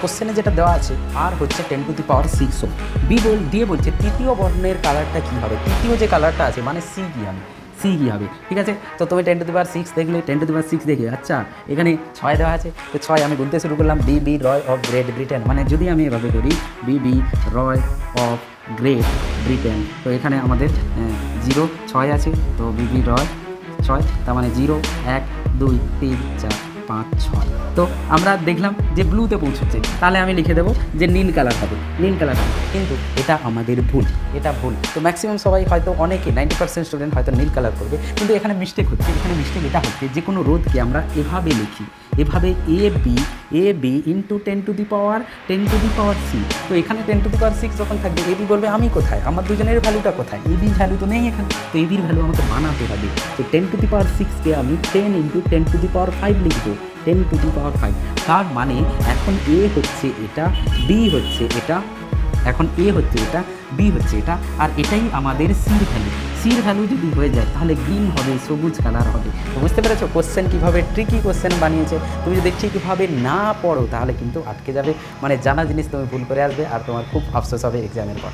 Question যেটা দেওয়া আছে, আর হচ্ছে ten to the power six B বল দিয়ে বলছে, তৃতীয় বর্ণের কালারটা কী হবে? তৃতীয় যে কালারটা আছে মানে সি কী হবে? সি কী হবে? ঠিক আছে? তো তুমি ten to the power six দেখলে ten to the power six দেখে আচ্ছা এখানে ছয় দেওয়া আছে, তো ছয় আমি গুনতে শুরু করলাম B B Roy of great Britain মানে যদি আমি এভাবে করি B B Roy of great Britain তো এখানে আমাদের জিরো ছয় আছে, তো বিবি রয় ছয়, তার মানে জিরো এক, দুই, তিন, চার। পাঁচ ছয় তো আমরা দেখলাম যে ব্লুতে পৌঁছচ্ছে। তাহলে আমি লিখে দেবো যে নীল কালার হবে। নীল কালার হবে। কিন্তু এটা আমাদের ভুল। এটা ভুল। তো ম্যাক্সিমাম সবাই হয়তো অনেকে নাইনটি পার্সেন্ট স্টুডেন্ট হয়তো নীল কালার করবে। কিন্তু এখানে মিস্টেক হচ্ছে। এখানে মিস্টেক এটা হচ্ছে যে কোনো রোদকে আমরা এভাবে লিখি। এভাবে A B A B into ten to the power ten to the power C তো এখানে ten to the power six যখন থাকবে এ বি বলবে, আমি কোথায়? আমার দুজনের ভ্যালুটা কোথায়? এ বির ভ্যালু তো নেই এখানে। তো এ বির ভ্যালু আমাকে বানাতে হবে। তো টেন টু দি পাওয়ার সিক্সকে আমি ten into ten to the power five লিখব। Ten to the power five তার মানে এখন এ হচ্ছে এটা বি হচ্ছে এটা এখন এ হচ্ছে এটা বি হচ্ছে এটা, আর এটাই আমাদের সির ভ্যালু সির ভ্যালু যদি হয়ে যায়, তাহলে গ্রিন হবে, সবুজ কালার হবে। বুঝতে পেরেছ? কোশ্চেন কীভাবে ট্রিকি কোশ্চেন বানিয়েছে? তুমি যদি ঠিকভাবে না পড়ো, তাহলে কিন্তু আটকে যাবে। মানে জানা জিনিস তুমি ভুল করে আসবে, আর তোমার খুব আফসোস হবে এক্সামের পর।